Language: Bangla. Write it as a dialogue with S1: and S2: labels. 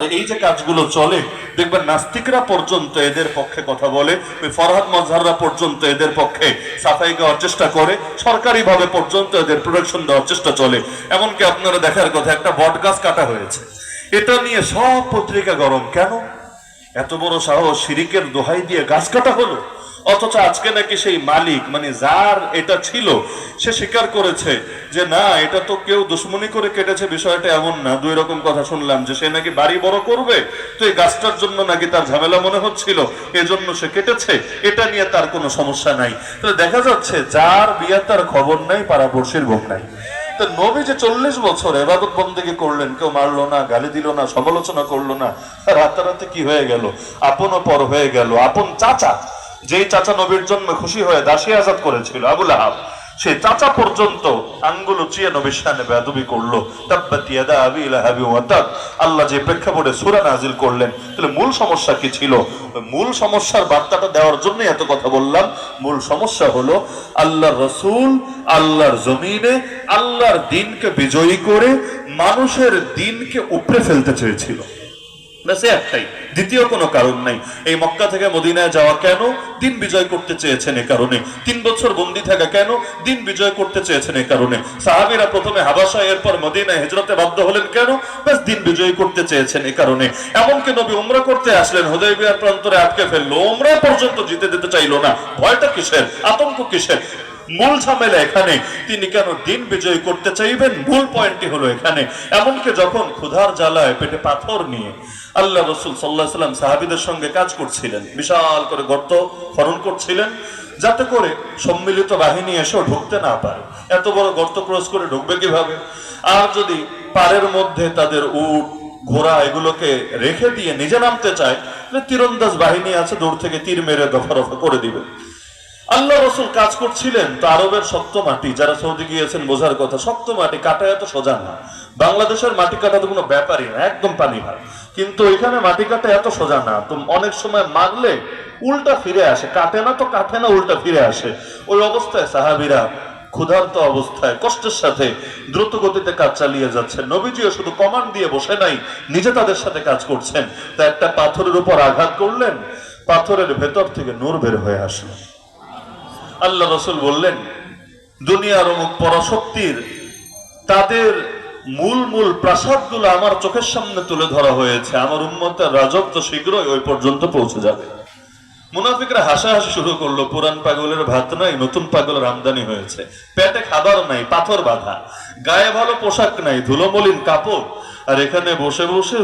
S1: এই যে কাজগুলো চলে, দেখবেন নাস্তিকরা পর্যন্ত এদের পক্ষে কথা বলে ফরহাদ মজহাররা পর্যন্ত এদের পক্ষে সাফাই দেওয়ার চেষ্টা করে সরকারি ভাবে পর্যন্ত এদের প্রোডাকশন দেওয়ার চেষ্টা চলে। এমনকি আপনারা দেখার কথা, একটা বট গাছ কাটা হয়েছে। এটা নিয়ে সব পত্রিকা গরম। কেন? এত বড় সাহস সিরিকের দোহাই দিয়ে গাছ কাটা হলো? অথচ আজকে নাকি সেই মালিক মানে যার এটা ছিল, সে স্বীকার করেছে যে না, এটা তো কেউ দুশ্মনী করে কেটেছে, বিষয়টা এমন না। দুই রকম কথা শুনলাম, যে সে নাকি বাড়ি বড় করবে? তো এই গাছটার জন্য নাকি তার ঝামেলা মনে হচ্ছিল? এজন্য সে কেটেছে? এটা নিয়ে তার কোনো সমস্যা নাই। তো দেখা যাচ্ছে যার বিয়ে তার খবর নাই, পাড়াপড়শির ভোগ নাই। নবী যে চল্লিশ বছর এবাদত বন্দেগী করলেন, কেউ মারলো না, গালি দিল না, সমালোচনা করল না, রাতারাতি কি হয়ে গেল? আপন পর হয়ে গেল। আপন চাচা যেই চাচা নবীর জন্য খুশি হয়ে দাসী আজাদ করেছিল আবুল আহাব, সেই চাচা পর্যন্ত আঙ্গুল উঁচিয়ে নবীর সামনে বেদবি করল। আল্লাহ যে প্রেক্ষাপটে সূরা নাজিল করলেন, তাহলে মূল সমস্যা কি ছিল? মূল সমস্যার বার্তাটা দেওয়ার জন্যই এত কথা বললাম। মূল সমস্যা হলো আল্লাহর রসুল আল্লাহর জমিনে আল্লাহর দিনকে বিজয়ী করে মানুষের দিনকে উপড়ে ফেলতে চেয়েছিল। ব্যাস দ্বিতীয় কোনো কারণ নাই। এই মক্কা থেকে মদিনায় যাওয়া কেন? দিন বিজয় করতে চেয়েছেন এ কারণে। তিন বছর থাকা কেন? দিন বিজয় করতে চেয়েছেন এ কারণে। সাহাবিরা প্রথমে হাবাসা এরপর মদিনায় হিজরতে বাধ্য হলেন কেন? ব্যাস, দিন বিজয় করতে চেয়েছেন এ কারণে। এমনকি নবী উমরা করতে আসলেন। হুদাইবিয়ার প্রান্তরে আটকে ফেলল। উমরা পর্যন্ত জিতে দিতে চাইলো না। ভয়টা কিসের? আতঙ্ক কিসের? মূল ঝামেলা এখানে। তিনি কেন দিন বিজয় করতে চাইবেন? মূল পয়েন্টটি হলো এখানে। এমনকি যখন ক্ষুধার জ্বালায় পেটে পাথর নিয়ে আল্লাহ রসুল সাল্লাহ সাল্লাম সাহাবিদের সঙ্গে কাজ করছিলেন। বিশাল করে গর্ত খনন করছিলেন। যাতে করে সম্মিলিত বাহিনী এসেও ঢুকতে না পারে। এত বড় গর্ত ক্রস করে ঢুকবে কীভাবে? আর যদি পারের মধ্যে তাদের উট, ঘোড়া এগুলোকে রেখে দিয়ে নিজে নামতে চায় তীরন্দাজ বাহিনী আছে, দূর থেকে তীর মেরে দফা রফা করে দিবে। আল্লাহ রসুল কাজ করছিলেন তো আরবের শক্ত মাটি, যারা সৌদি গিয়েছেন বোঝার কথা, শক্ত মাটি কাটা এত সোজা না। বাংলাদেশের মাটি কাটা তো কোনো ব্যাপারই না, একদম পানি ভার কিন্তু এখানে মাটি কাটা এত সোজা না, তো অনেক সময় মারলে উল্টা ফিরে আসে, কাটে না তো কাটে না, উল্টা ফিরে আসে। ওই অবস্থায় সাহাবিরা ক্ষুধার্ত অবস্থায়, কষ্টের সাথে দ্রুত গতিতে কাজ চালিয়ে যাচ্ছেন। নবীজিও শুধু কমান্ড দিয়ে বসে নাই, নিজে তাদের সাথে কাজ করছেন। তা একটা পাথরের উপর আঘাত করলেন, পাথরের ভেতর থেকে নূর বের হয়ে আসলো। আল্লাহ রসুল বললেন, দুনিয়ার অমুক পরাশক্তির, তাদের মূল মূল প্রাসাদগুলো আমার চোখের সামনে তুলে ধরা হয়েছে। আমার উন্মতের রাজত্ব শীঘ্রই ওই পর্যন্ত পৌঁছে যাবে। মুনাফিকরা হাসাহাসি শুরু করল, পুরান পাগলের ভাত নাই, নতুন পাগলের আমদানি হয়েছে। পেটে খাবার নাই, পাথর বাঁধা। গায়ে ভালো পোশাক নাই ধুলোমলিন কাপড়। আর এখানে বসে বসে